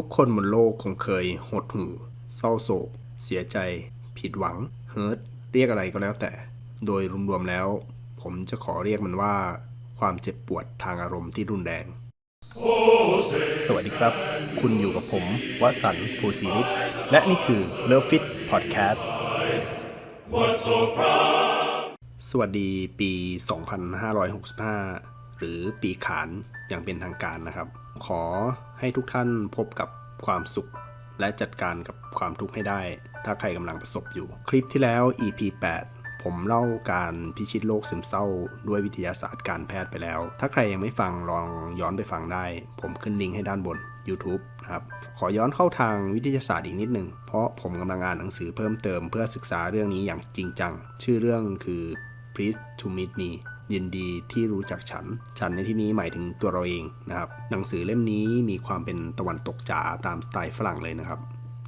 ทุกคนบนโลกคงเคยหดหู่ เศร้าโศก เสียใจ ผิดหวัง เฮิร์ตเรียกอะไรก็แล้วแต่ โดยรวมๆแล้ว ผมจะขอเรียกมันว่า ความเจ็บปวดทางอารมณ์ที่รุนแรง สวัสดีครับ คุณอยู่กับผมวสันต์ภูศรีนิตและนี่คือ Love Fit Podcast สวัสดีปี 2565 หรือปีขานอย่างเป็นทางการนะครับ ขอให้ทุกท่านพบกับความสุข และจัดการกับความทุกข์ให้ได้ ถ้าใครกำลังประสบอยู่ คลิปที่แล้ว EP 8 ผมเล่าการพิชิตโรคซึมเศร้า ด้วยวิทยาศาสตร์การแพทย์ไปแล้ว ถ้าใครยังไม่ฟังลองย้อนไปฟังได้ ผมขึ้นลิงก์ให้ด้านบน YouTube นะครับ ขอย้อนเข้าทางวิทยาศาสตร์อีกนิดนึง เพราะผมกำลังอ่านหนังสือเพิ่มเติมเพื่อศึกษาเรื่องนี้อย่างจริงจัง ชื่อเรื่องคือ Please to meet me ยินดีที่รู้จักฉัน ฉันในที่นี้หมายถึงตัวเราเองนะครับ หนังสือเล่มนี้มีความเป็นตะวันตกจ๋าตามสไตล์ฝรั่งเลยนะครับ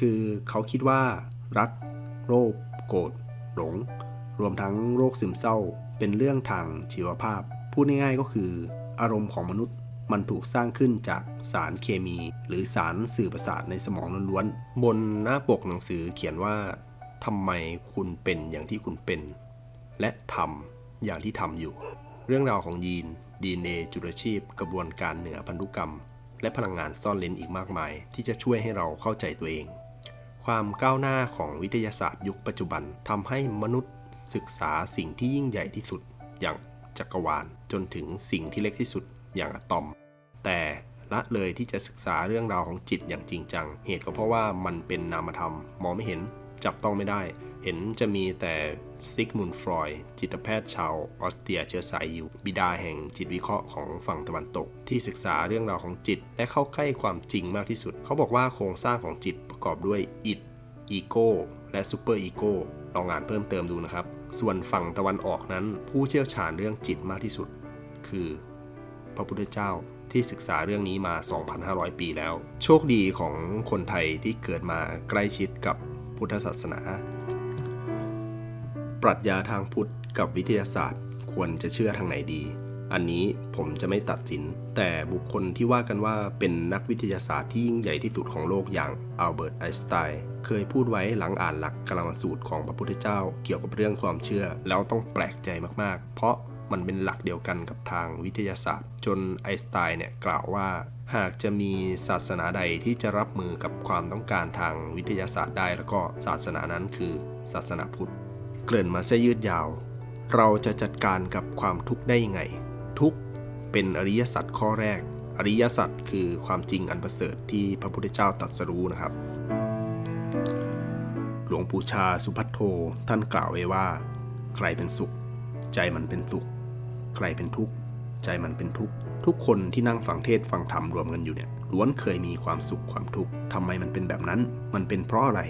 คือเขาคิดว่ารัก โรค โกรธ หลง รวมทั้งโรคซึมเศร้า เป็นเรื่องทางชีวภาพ พูดง่ายๆก็คืออารมณ์ของมนุษย์มันถูกสร้างขึ้นจากสารเคมี หรือสารสื่อประสาทในสมองล้วนๆ บนหน้าปกหนังสือเขียนว่าทำไมคุณเป็นอย่างที่คุณเป็น และทำ อย่างที่ทำอยู่ เรื่องราวของยีน DNA จุลชีพ กระบวนการเหนือพันธุกรรม และพลังงานซ่อนเลนอีกมากมาย ที่จะช่วยให้เราเข้าใจตัวเอง ความก้าวหน้าของวิทยาศาสตร์ยุคปัจจุบันทำให้มนุษย์ศึกษาสิ่งที่ยิ่งใหญ่ที่สุด อย่างจักรวาล จนถึงสิ่งที่เล็กที่สุด อย่างอะตอม แต่ละเลยที่จะศึกษาเรื่องราวของจิตอย่างจริงจัง เหตุก็เพราะว่ามันเป็นนามธรรม มองไม่เห็น จับต้องไม่ได้ เห็นจะมีแต่ ซิกมุนฟรอย์จิตแพทย์ชาวออสเตรียเชื้อสายยิวบิดาแห่งจิตวิเคราะห์ของฝั่งตะวันตก ที่ศึกษาเรื่องราวของจิต และเข้าใกล้ความจริงมากที่สุด เขาบอกว่าโครงสร้างของจิตประกอบด้วยอิดอีโก้และซูเปอร์อีโก้ลองอ่านเพิ่มเติมดูนะครับ ส่วนฝั่งตะวันออกนั้น ผู้เชี่ยวชาญเรื่องจิตมากที่สุด คือ พระพุทธเจ้าที่ศึกษาเรื่องนี้มา 2,500 ปีแล้ว โชคดีของคนไทยที่เกิดมาใกล้ชิดกับพุทธศาสนา ปรัชญาทางพุทธกับวิทยาศาสตร์ ควรจะเชื่อทางไหนดี อันนี้ผมจะไม่ตัดสิน แต่บุคคลที่ว่ากันว่าเป็นนักวิทยาศาสตร์ที่ยิ่งใหญ่ที่สุดของโลกอย่างอัลเบิร์ตไอน์สไตน์เคยพูดไว้หลังอ่านหลักกลามสูตรของพระพุทธเจ้า เกี่ยวกับเรื่องความเชื่อ แล้วต้องแปลกใจมากๆ เพราะมันเป็นหลักเดียวกันกับทางวิทยาศาสตร์ จนไอน์สไตน์เนี่ยกล่าวว่าหากจะมีศาสนาใดที่จะรับมือกับความต้องการทางวิทยาศาสตร์ได้ แล้วก็ศาสนานั้นคือศาสนาพุทธ เกริ่นมาซะยืดยาว เราจะจัดการกับความทุกข์ได้ยังไง ทุกข์เป็นอริยสัจข้อแรก อริยสัจคือความจริงอันประเสริฐที่พระพุทธเจ้าตรัสรู้นะครับ หลวงปู่ชาสุพัทโทท่านกล่าวไว้ว่า ใครเป็นสุข ใจมันเป็นสุข ใครเป็นทุกข์ ใจมันเป็นทุกข์ทุกคนที่นั่งฟังเทศฟังธรรมรวมกันอยู่เนี่ยล้วนเคยมีความสุขความทุกข์ทำไมมันเป็นแบบนั้น มันเป็นเพราะอะไร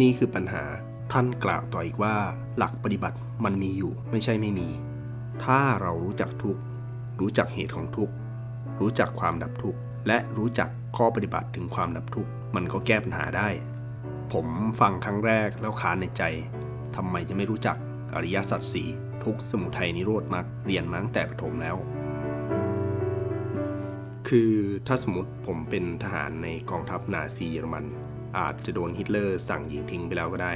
นี่คือปัญหา ท่านกล่าวต่ออีกว่า หลักปฏิบัติมันมีอยู่ไม่ใช่ไม่มี ถ้าเรารู้จักทุกรู้จักเหตุของทุกรู้จักความดับทุกและรู้จักข้อปฏิบัติถึงความดับทุกมันก็แก้ปัญหาได้ ผมฟังครั้งแรกแล้วค้านในใจทำไมจะไม่รู้จักอริยสัจสี่ทุกสมุทัยนิโรธมรรคเรียนมาตั้งแต่ประถมแล้ว คือถ้าสมมติผมเป็นทหารในกองทัพนาซีเยอรมัน อาจจะโดนฮิตเลอร์สั่งยิงทิ้งไปแล้วก็ได้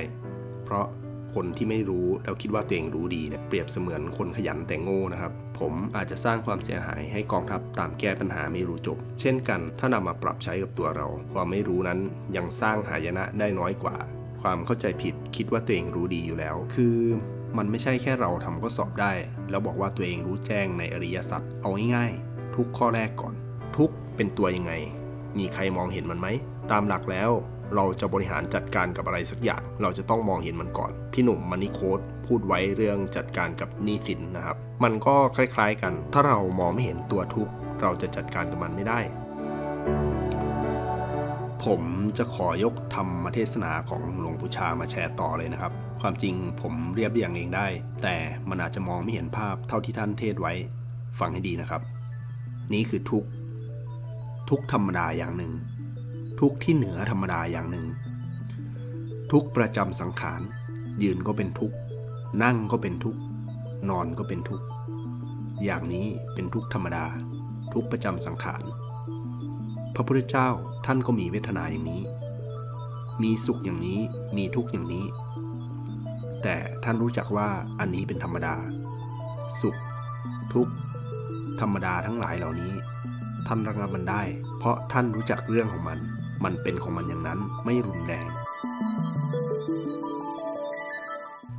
เพราะคนที่ไม่รู้แล้วคิดว่าตัวเองรู้ดีเนี่ยเปรียบเสมือนคนขยันแต่งโง่นะครับ ผมอาจจะสร้างความเสียหายให้กองทัพตามแก้ปัญหาไม่รู้จบ เช่นกัน ถ้านำมาปรับใช้กับตัวเรา ความไม่รู้นั้นยังสร้างหายนะได้น้อยกว่า ความเข้าใจผิดคิดว่าตัวเองรู้ดีอยู่แล้ว คือมันไม่ใช่แค่เราทำข้อสอบได้ แล้วบอกว่าตัวเองรู้แจ้งในอริยสัจเอาง่ายๆทุกข้อแรกก่อน ทุกเป็นตัวยังไง มีใครมองเห็นมันไหมตามหลักแล้ว เราจะบริหารจัดการกับอะไรสักอย่าง เราจะต้องมองเห็นมันก่อน พี่หนุ่มมันนี่โค้ดพูดไว้เรื่องจัดการกับหนี้สินนะครับ มันก็คล้ายๆกัน ถ้าเรามองไม่เห็นตัวทุกข์เราจะจัดการกับมันไม่ได้ ผมจะขอยกธรรมเทศนาของหลวงปู่ชามาแชร์ต่อเลยนะครับ ความจริงผมเรียบเรียงเองได้ แต่มันอาจจะมองไม่เห็นภาพเท่าที่ท่านเทศไว้ ฟังให้ดีนะครับ นี่คือทุกทุกธรรมดาอย่างหนึ่ง ทุกข์ที่เหนือธรรมดาอย่างหนึ่ง ทุกประจำสังขาร ยืนก็เป็นทุกข์นั่งก็เป็นทุกข์นอนก็เป็นทุกข์อย่างนี้เป็นทุกข์ธรรมดา ทุกประจำสังขาร พระพุทธเจ้าท่านก็มีเวทนาอย่างนี้ มีสุขอย่างนี้มีทุกข์อย่างนี้ แต่ท่านรู้จักว่าอันนี้เป็นธรรมดา สุข ทุกข์ธรรมดาทั้งหลายเหล่านี้ท่านระงับมันได้ เพราะท่านรู้จักเรื่องของมัน มันเป็นของมันอย่างนั้นไม่รุนแรง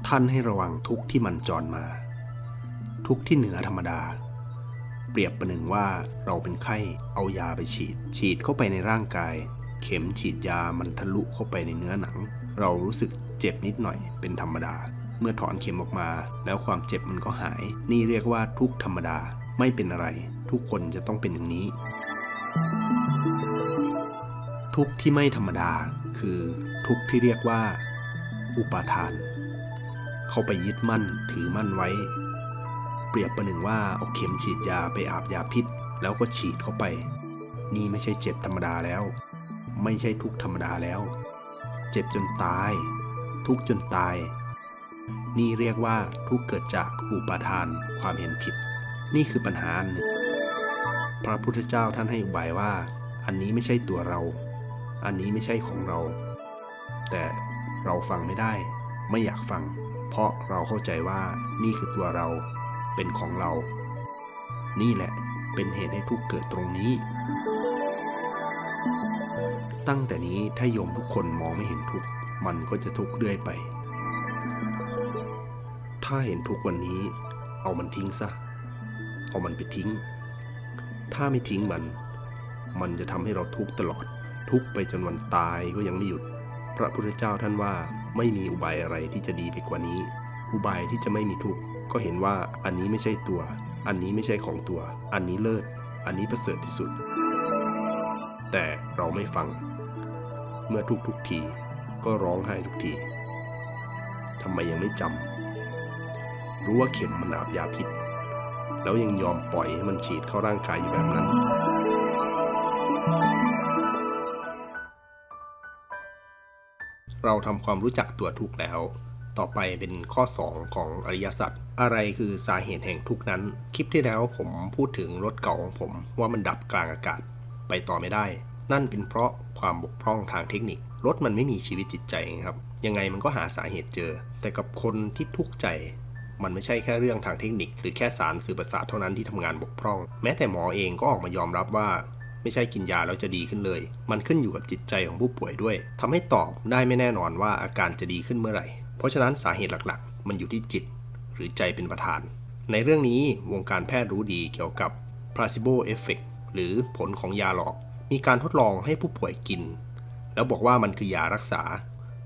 ท่านให้ระวังทุกที่มันจรมา ทุกที่เหนือธรรมดา เปรียบประหนึ่งว่าเราเป็นไข้เอายาไปฉีด ฉีดเข้าไปในร่างกาย เข็มฉีดยามันทะลุเข้าไปในเนื้อหนัง เรารู้สึกเจ็บนิดหน่อยเป็นธรรมดา เมื่อถอนเข็มออกมา แล้วความเจ็บมันก็หาย นี่เรียกว่าทุกธรรมดาไม่เป็นอะไร ทุกคนจะต้องเป็นอย่างนี้ ทุกข์ที่ไม่ธรรมดาคือทุกข์ที่เรียกว่า อุปาทาน เข้าไปยึดมั่นถือมั่นไว้ เปรียบประหนึ่งว่าเอาเข็มฉีดยาไปอาบยาพิษ แล้วก็ฉีดเข้าไป นี่ไม่ใช่เจ็บธรรมดาแล้ว ไม่ใช่ทุกธรรมดาแล้ว เจ็บจนตาย ทุกจนตาย นี่เรียกว่าทุกเกิดจากอุปาทานความเห็นผิด นี่คือปัญหาอันหนึ่งพระพุทธเจ้าท่านให้อุบายว่า อันนี้ไม่ใช่ตัวเรา อันนี้ไม่ใช่ของเรา แต่เราฟังไม่ได้ ไม่อยากฟัง เพราะเราเข้าใจว่านี่คือตัวเรา เป็นของเรา นี่แหละเป็นเหตุให้ทุกเกิดตรงนี้ ตั้งแต่นี้ถ้าโยมทุกคนมองไม่เห็นทุกมันก็จะทุกเรื่อยไป ถ้าเห็นทุกวันนี้ เอามันทิ้งซะ เอามันไปทิ้ง ถ้าไม่ทิ้งมัน มันจะทำให้เราทุกข์ตลอด ทุกข์ไปจนวันตายก็ยังไม่หยุด พระพุทธเจ้าท่านว่าไม่มีอุบายอะไรที่จะดีไปกว่านี้ อุบายที่จะไม่มีทุกข์ก็เห็นว่าอันนี้ไม่ใช่ตัว อันนี้ไม่ใช่ของตัว อันนี้เลิศ อันนี้ประเสริฐที่สุด แต่เราไม่ฟัง เมื่อทุกทุกทีก็ร้องไห้ทุกทีทำไมยังไม่จำรู้ว่าเข็มมันอาบยาพิษ แล้วยังยอมปล่อยให้มันฉีดเข้าร่างกายอยู่แบบนั้น เราทำความรู้จักตัวทุกข์แล้ว ต่อไปเป็นข้อ 2 ของอริยสัจอะไรคือสาเหตุแห่งทุกข์นั้น คลิปที่แล้วผมพูดถึงรถเก่าของผมว่ามันดับกลางอากาศ ไปต่อไม่ได้ นั่นเป็นเพราะความบกพร่องทางเทคนิค รถมันไม่มีชีวิตจิตใจครับ ยังไงมันก็หาสาเหตุเจอ แต่กับคนที่ทุกข์ใจมันไม่ใช่แค่เรื่องทางเทคนิค หรือแค่สารสื่อประสาทเท่านั้นที่ทำงานบกพร่อง แม้แต่หมอเองก็ออกมายอมรับว่า ไม่ใช่กินยาแล้วจะดีขึ้นเลย มันขึ้นอยู่กับจิตใจของผู้ป่วยด้วยทำให้ตอบได้ไม่แน่นอนว่าอาการจะดีขึ้นเมื่อไหร่ เพราะฉะนั้นสาเหตุหลักๆ มันอยู่ที่จิต หรือใจเป็นประธาน ในเรื่องนี้วงการแพทย์รู้ดีเกี่ยวกับ placebo effect หรือผลของยาหลอก มีการทดลองให้ผู้ป่วยกิน แล้วบอกว่ามันคือยารักษา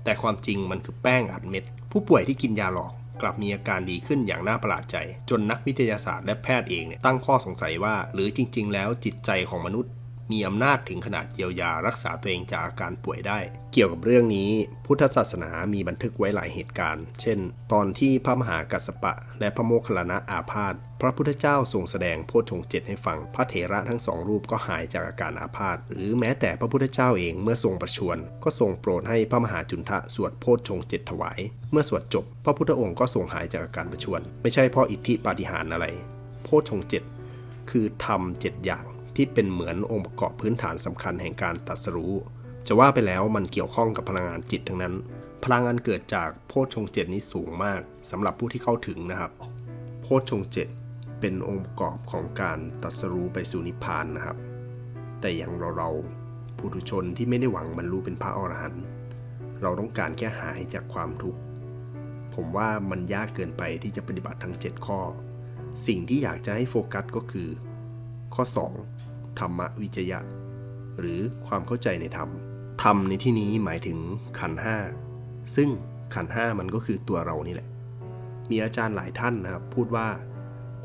แต่ความจริงมันคือแป้งอัดเม็ด ผู้ป่วยที่กินยาหลอกกลับมีอาการดีขึ้นอย่างน่าประหลาดใจ จนนักวิทยาศาสตร์และแพทย์เองเนี่ยตั้งข้อสงสัยว่า หรือจริง ๆ แล้วจิตใจของมนุษย์ มีอำนาจถึงขนาดเยียวยารักษาตัวเองจากอาการป่วยได้ เกี่ยวกับเรื่องนี้ พุทธศาสนามีบันทึกไว้หลายเหตุการณ์ เช่น ตอนที่พระมหากัสสปะ และพระโมคคัลลานะอาพาธพระพุทธเจ้าทรงแสดงโพชฌงเจ็ดให้ฟัง พระเถระทั้งสองรูปก็หายจากอาการอาพาธหรือแม้แต่พระพุทธเจ้าเองเมื่อทรงประชวรก็ทรงโปรดให้พระมหาจุนทะสวดโพชฌงเจ็ดถวาย เมื่อสวดจบ พระพุทธองค์ก็ทรงหายจากอาการประชวรไม่ใช่เพราะอิทธิปาฏิหาริย์อะไร โพชฌงเจ็ดคือทำเจ็ดอย่าง ที่เป็นเหมือนองค์ประกอบพื้นฐานสำคัญแห่งการตรัสรู้ จะว่าไปแล้วมันเกี่ยวข้องกับพลังงานจิตทั้งนั้น พลังงานเกิดจากโพชฌงเจ็ดนี้สูงมากสำหรับผู้ที่เข้าถึงนะครับ โพชฌงเจ็ดเป็นองค์ประกอบของการตรัสรู้ไปสู่นิพพานนะครับ แต่อย่างเราเราๆปุถุชนที่ไม่ได้หวังบรรลุเป็นพระอรหันต์เราต้องการแค่หายจากความทุกข์ผมว่ามันยากเกินไปที่จะปฏิบัติทั้ง 7 ข้อ สิ่งที่อยากจะให้โฟกัสก็คือ ข้อ 2 ธรรมวิจยะ หรือความเข้าใจในธรรม ธรรมในที่นี้หมายถึงขันห้าซึ่งขันห้ามันก็คือตัวเรานี่แหละ มีอาจารย์หลายท่านนะครับ พูดว่า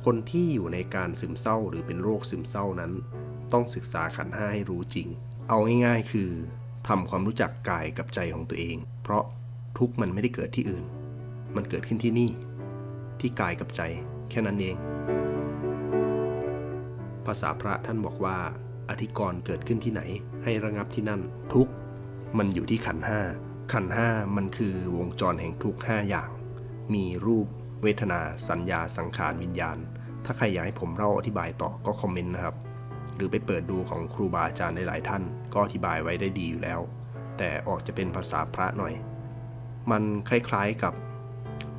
คนที่อยู่ในการซึมเศร้าหรือเป็นโรคซึมเศร้านั้น ต้องศึกษาขันห้าให้รู้จริง เอาง่ายๆ คือทำความรู้จักกายกับใจของตัวเอง เพราะทุกมันไม่ได้เกิดที่อื่น มันเกิดขึ้นที่นี่ ที่กายกับใจ แค่นั้นเอง ภาษาพระท่านบอกว่า อธิกรณ์เกิดขึ้นที่ไหน ให้ระงับที่นั่น ทุกมันอยู่ที่ขันห้าขันห้ามันคือวงจรแห่งทุกข์ห้าอย่าง มีรูป เวทนา สัญญาสังขารวิญญาณ ถ้าใครอยากให้ผมเล่าอธิบายต่อก็คอมเมนต์นะครับ หรือไปเปิดดูของครูบาอาจารย์หลาย ๆ ท่าน ก็อธิบายไว้ได้ดีอยู่แล้ว แต่ออกจะเป็นภาษาพระหน่อย มันคล้ายๆกับ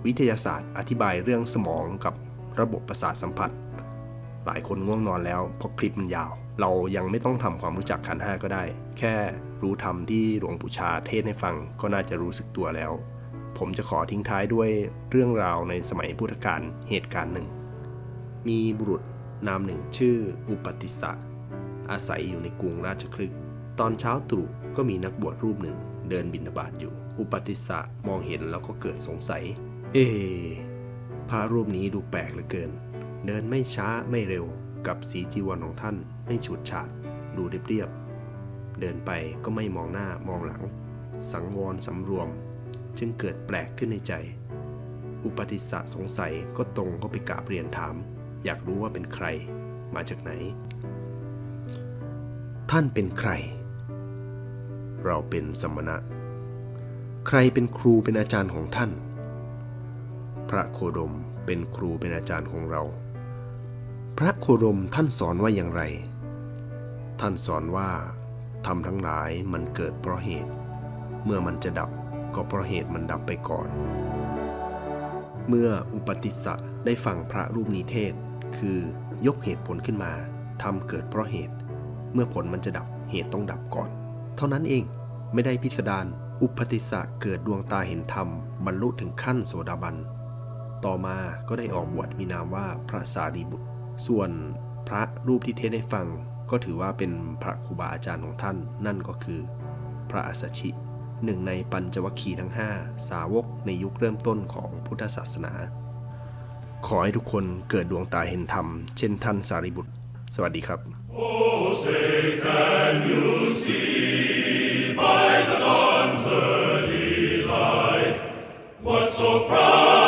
วิทยาศาสตร์อธิบายเรื่องสมองกับระบบประสาทสัมผัส หลายคนง่วงนอนแล้วเพราะคลิปมันยาว เรายังไม่ต้องทำความรู้จักขันห้าก็ได้ แค่รู้ธรรมที่หลวงปู่ชาเทศให้ฟังก็น่าจะรู้สึกตัวแล้ว ผมจะขอทิ้งท้ายด้วยเรื่องราวในสมัยพุทธกาลเหตุการณ์หนึ่ง มีบุรุษนามหนึ่งชื่ออุปติสะอาศัยอยู่ในกรุงราชคลึกตอนเช้าตรู่ก็มีนักบวชรูปหนึ่งเดินบิณฑบาตอยู่ อุปติสะมองเห็นแล้วก็เกิดสงสัย เอะพระรูปนี้ดูแปลกเหลือเกิน เดินไม่ช้าไม่เร็วกับสีจีวรของท่านไม่ฉูดฉาดดูเรียบๆเดินไปก็ไม่มองหน้ามองหลัง สังวรสำรวม จึงเกิดแปลกขึ้นในใจ อุปติสสะสงสัยก็ตรงเข้าไปกราบเรียนถาม อยากรู้ว่าเป็นใคร มาจากไหน ท่านเป็นใคร เราเป็นสมณะ ใครเป็นครูเป็นอาจารย์ของท่าน พระโคดมเป็นครูเป็นอาจารย์ของเรา พระโคดมท่านสอนว่าอย่างไร ท่านสอนว่าทำทั้งหลายมันเกิดเพราะเหตุ เมื่อมันจะดับก็เพราะเหตุมันดับไปก่อน เมื่ออุปติสสะได้ฟังพระรูปนิเทศ คือยกเหตุผลขึ้นมาทำเกิดเพราะเหตุ เมื่อผลมันจะดับเหตุต้องดับก่อน เท่านั้นเองไม่ได้พิสดารอุปติสสะเกิดดวงตาเห็นธรรม บรรลุถึงขั้นโสดาบัน ต่อมาก็ได้ออกบวชมีนามว่าพระสารีบุตร ส่วนพระรูปที่เทศให้ฟังก็ถือว่าเป็นพระครูบาอาจารย์ของท่าน นั่นก็คือ พระอัสสชิหนึ่งในปัญจวัคคีย์ทั้ง 5 สาวกในยุคเริ่มต้นของพุทธศาสนา ขอให้ทุกคนเกิดดวงตาเห็นธรรม เช่นท่านสารีบุตร สวัสดีครับ oh, what so proud